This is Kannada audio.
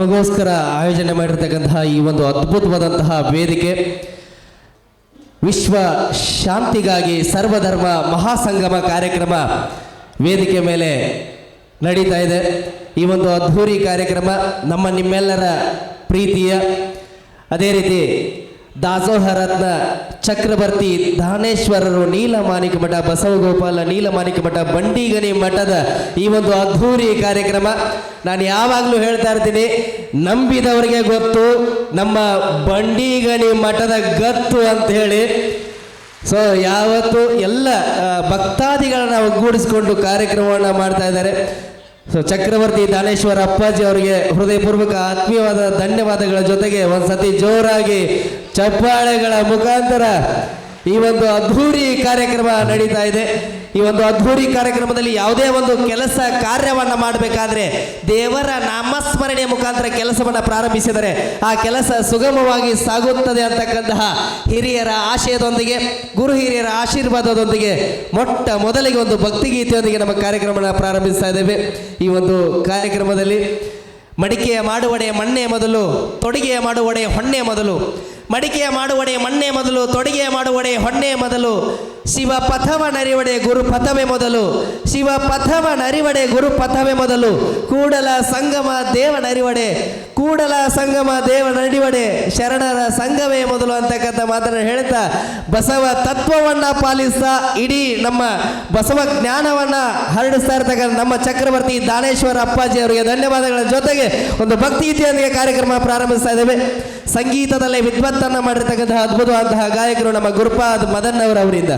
ನಮಗೋಸ್ಕರ ಆಯೋಜನೆ ಮಾಡಿರ್ತಕ್ಕಂತಹ ಈ ಒಂದು ಅದ್ಭುತವಾದಂತಹ ವೇದಿಕೆ. ವಿಶ್ವ ಶಾಂತಿಗಾಗಿ ಸರ್ವಧರ್ಮ ಮಹಾಸಂಗಮ ಕಾರ್ಯಕ್ರಮ ವೇದಿಕೆ ಮೇಲೆ ನಡೀತಾ ಇದೆ. ಈ ಒಂದು ಅದ್ಧೂರಿ ಕಾರ್ಯಕ್ರಮ ನಮ್ಮ ನಿಮ್ಮೆಲ್ಲರ ಪ್ರೀತಿಯ. ಅದೇ ರೀತಿ ದಾಸೋಹ ರತ್ನ ಚಕ್ರವರ್ತಿ ದಾನೇಶ್ವರರು ನೀಲಮಾಣಿಕ ಮಠ, ಬಸವಗೋಪಾಲ ನೀಲಮಾಣಿಕ ಮಠ ಬಂಡಿಗನಿ ಮಠದ ಈ ಒಂದು ಅದ್ಧೂರಿ ಕಾರ್ಯಕ್ರಮ ನಾನು ಯಾವಾಗಲೂ ಹೇಳ್ತಾ ಇರ್ತೀನಿ. ನಂಬಿದವರಿಗೆ ಗೊತ್ತು, ನಮ್ಮ ಬಂಡಿಗನಿ ಮಠದ ಗತ್ತು ಅಂತ ಹೇಳಿ. ಸೊ ಯಾವತ್ತು ಎಲ್ಲ ಭಕ್ತಾದಿಗಳನ್ನ ಒಗ್ಗೂಡಿಸಿಕೊಂಡು ಕಾರ್ಯಕ್ರಮವನ್ನು ಮಾಡ್ತಾ ಇದ್ದಾರೆ. ಸೊ ಚಕ್ರವರ್ತಿ ದಾನೇಶ್ವರ ಅಪ್ಪಾಜಿ ಅವರಿಗೆ ಹೃದಯಪೂರ್ವಕ ಆತ್ಮೀಯವಾದ ಧನ್ಯವಾದಗಳ ಜೊತೆಗೆ ಒಂದ್ಸತಿ ಜೋರಾಗಿ ಚಪ್ಪಾಳೆಗಳ ಮುಖಾಂತರ ಈ ಒಂದು ಅದ್ಧೂರಿ ಕಾರ್ಯಕ್ರಮ ನಡೀತಾ ಇದೆ. ಈ ಒಂದು ಅದ್ಧೂರಿ ಕಾರ್ಯಕ್ರಮದಲ್ಲಿ ಯಾವುದೇ ಒಂದು ಕೆಲಸ ಕಾರ್ಯವನ್ನ ಮಾಡಬೇಕಾದ್ರೆ ದೇವರ ನಾಮಸ್ಮರಣೆಯ ಮುಖಾಂತರ ಕೆಲಸವನ್ನ ಪ್ರಾರಂಭಿಸಿದರೆ ಆ ಕೆಲಸ ಸುಗಮವಾಗಿ ಸಾಗುತ್ತದೆ ಅಂತಕ್ಕಂತಹ ಹಿರಿಯರ ಆಶಯದೊಂದಿಗೆ, ಗುರು ಹಿರಿಯರ ಆಶೀರ್ವಾದದೊಂದಿಗೆ ಮೊಟ್ಟ ಮೊದಲಿಗೆ ಒಂದು ಭಕ್ತಿಗೀತೆಯೊಂದಿಗೆ ನಮ್ಮ ಕಾರ್ಯಕ್ರಮನ ಪ್ರಾರಂಭಿಸ್ತಾ ಇದ್ದೇವೆ. ಈ ಒಂದು ಕಾರ್ಯಕ್ರಮದಲ್ಲಿ ಮಡಿಕೆಯ ಮಾಡುವಡೆಯ ಮಣ್ಣೆ ಮೊದಲು, ತೊಡಿಗೆಯ ಮಾಡುವಡೆಯ ಹೊಣ್ಣೆ ಮೊದಲು ಮಡಿಕೆಯ ಮಾಡುವಡೆ, ಮಣ್ಣೆ ಮೊದಲು, ತೊಡಿಗೆಯ ಮಾಡುವಡೆ, ಹೊಣ್ಣೆ ಮೊದಲು. ಶಿವ ಪಥವ ನರಿವಡೆ, ಗುರು ಪಥವೆ ಮೊದಲು. ಶಿವ ಪಥವ ನರಿವಡೆ, ಗುರು ಪಥವೆ ಮೊದಲು. ಕೂಡಲ ಸಂಗಮ, ದೇವ ನರಿವಡೆ. ಕೂಡಲ ಸಂಗಮ, ದೇವ ನರಿವಡೆ. ಶರಣರ ಸಂಘವೇ ಮೊದಲು ಅಂತಕ್ಕಂಥ ಮಾತನ್ನು ಹೇಳ್ತಾ, ಬಸವ ತತ್ವವನ್ನ ಪಾಲಿಸ್ತಾ ಇಡೀ ನಮ್ಮ ಬಸವ ಜ್ಞಾನವನ್ನ ಹರಡಿಸ್ತಾ ಇರ್ತಕ್ಕಂಥ ನಮ್ಮ ಚಕ್ರವರ್ತಿ ದಾನೇಶ್ವರ ಅಪ್ಪಾಜಿ ಅವರಿಗೆ ಧನ್ಯವಾದಗಳ ಜೊತೆಗೆ ಒಂದು ಭಕ್ತಿ ಭಕ್ತಿಗೀತೆಯೊಂದಿಗೆ ಕಾರ್ಯಕ್ರಮ ಪ್ರಾರಂಭಿಸ್ತಾ ಇದ್ದೇವೆ. ಸಂಗೀತದಲ್ಲೇ ವಿದ್ವತ್ತನ್ನು ಮಾಡಿರ್ತಕ್ಕಂತಹ ಅದ್ಭುತವಾದಂತಹ ಗಾಯಕರು ನಮ್ಮ ಗುರುಪಾದ್ ಮದನ್ ಅವರವರಿಂದ.